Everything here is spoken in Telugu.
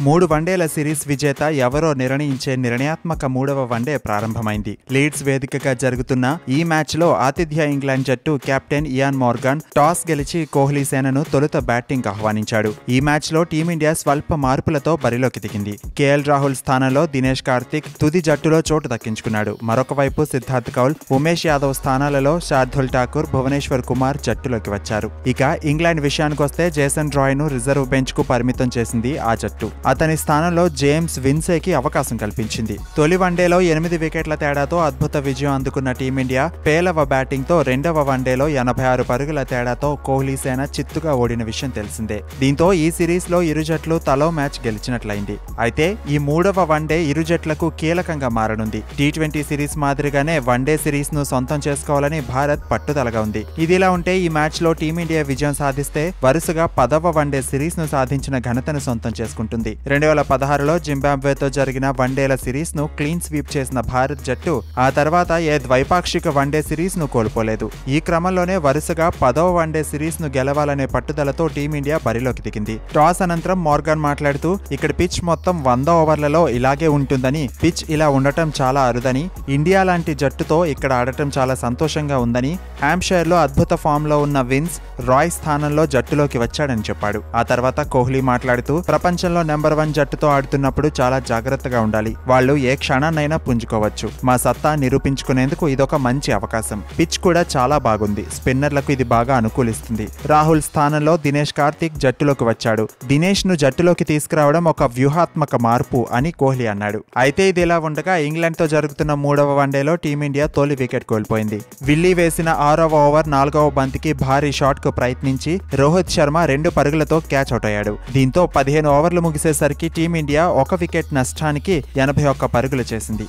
మూడు వన్డేల సిరీస్ విజేత ఎవరో నిర్ణయించే నిర్ణయాత్మక మూడవ వన్డే ప్రారంభమైంది. లీడ్స్ వేదికగా జరుగుతున్న ఈ మ్యాచ్లో ఆతిథ్య ఇంగ్లాండ్ జట్టు కెప్టెన్ ఇయాన్ మోర్గాన్ టాస్ గెలిచి కోహ్లీ సేనను తొలుత బ్యాటింగ్ ఆహ్వానించాడు. ఈ మ్యాచ్లో టీమిండియా స్వల్ప మార్పులతో బరిలోకి దిగింది. కేఎల్ రాహుల్ స్థానంలో దినేష్ కార్తిక్ తుది జట్టులో చోటు దక్కించుకున్నాడు. మరొక వైపు సిద్ధార్థ్ కౌల్ ఉమేష్ యాదవ్ స్థానాలలో శార్దుల్ ఠాకూర్ భువనేశ్వర్ కుమార్ జట్టులోకి వచ్చారు. ఇక ఇంగ్లాండ్ విషయానికొస్తే జేసన్ రాయ్ను రిజర్వ్ బెంచ్కు పరిమితం చేసింది ఆ జట్టు. అతని స్థానంలో జేమ్స్ విన్సేకి అవకాశం కల్పించింది. తొలి వన్డేలో ఎనిమిది వికెట్ల తేడాతో అద్భుత విజయం అందుకున్న టీమిండియా పేలవ బ్యాటింగ్తో రెండవ వన్డేలో ఎనభై ఆరు పరుగుల తేడాతో కోహ్లీ సేన చిత్తుగా ఓడిన విషయం తెలిసిందే. దీంతో ఈ సిరీస్లో ఇరు జట్లు తలో మ్యాచ్ గెలిచినట్లయింది. అయితే ఈ మూడవ వన్డే ఇరు జట్లకు కీలకంగా మారనుంది. టీ ట్వంటీ సిరీస్ మాదిరిగానే వన్డే సిరీస్ను సొంతం చేసుకోవాలని భారత్ పట్టుదలగా ఉంది. ఇదిలా ఉంటే ఈ మ్యాచ్లో టీమిండియా విజయం సాధిస్తే వరుసగా పదవ వన్డే సిరీస్ను సాధించిన ఘనతను సొంతం చేసుకుంటుంది. రెండు వేల పదహారులో జింబాబ్వేతో జరిగిన వన్డేల సిరీస్ను క్లీన్ స్వీప్ చేసిన భారత్ జట్టు ఆ తర్వాత ఏ ద్వైపాక్షిక వన్డే సిరీస్ను కోల్పోలేదు. ఈ క్రమంలోనే వరుసగా పదవ వన్డే సిరీస్ను గెలవాలనే పట్టుదలతో టీమిండియా బరిలోకి దిగింది. టాస్ అనంతరం మోర్గాన్ మాట్లాడుతూ ఇక్కడ పిచ్ మొత్తం వంద ఓవర్లలో ఇలాగే ఉంటుందని పిచ్ ఇలా ఉండటం చాలా అరుదని ఇండియా లాంటి జట్టుతో ఇక్కడ ఆడటం చాలా సంతోషంగా ఉందని హ్యాంప్షైర్లో అద్భుత ఫామ్లో ఉన్న విన్స్ రాయ్ స్థానంలో జట్టులోకి వచ్చాడని చెప్పాడు. ఆ తర్వాత కోహ్లీ మాట్లాడుతూ ప్రపంచంలో నెంబర్ వన్ జట్టుతో ఆడుతున్నప్పుడు చాలా జాగ్రత్తగా ఉండాలి. వాళ్ళు ఏ క్షణాన్నైనా పుంజుకోవచ్చు. మా సత్తా నిరూపించుకునేందుకు ఇదొక మంచి అవకాశం. పిచ్ కూడా చాలా బాగుంది. స్పిన్నర్లకు ఇది బాగా అనుకూలిస్తుంది. రాహుల్ స్థానంలో దినేష్ కార్తిక్ జట్టులోకి వచ్చాడు. దినేష్ను జట్టులోకి తీసుకురావడం ఒక వ్యూహాత్మక మార్పు అని కోహ్లీ అన్నాడు. అయితే ఇది ఇలా ఉండగా ఇంగ్లాండ్తో జరుగుతున్న మూడవ వన్డేలో టీమిండియా తొలి వికెట్ కోల్పోయింది. విల్లీ వేసిన ఆరవ ఓవర్ నాలుగవ బంతికి భారీ షాట్కు ప్రయత్నించి రోహిత్ శర్మ రెండు పరుగులతో క్యాచ్ అవుట్ అయ్యాడు. దీంతో పదిహేను ఓవర్లు వచ్చేసరికి టీమిండియా ఒక వికెట్ నష్టానికి ఎనభై ఒక్క పరుగులు చేసింది.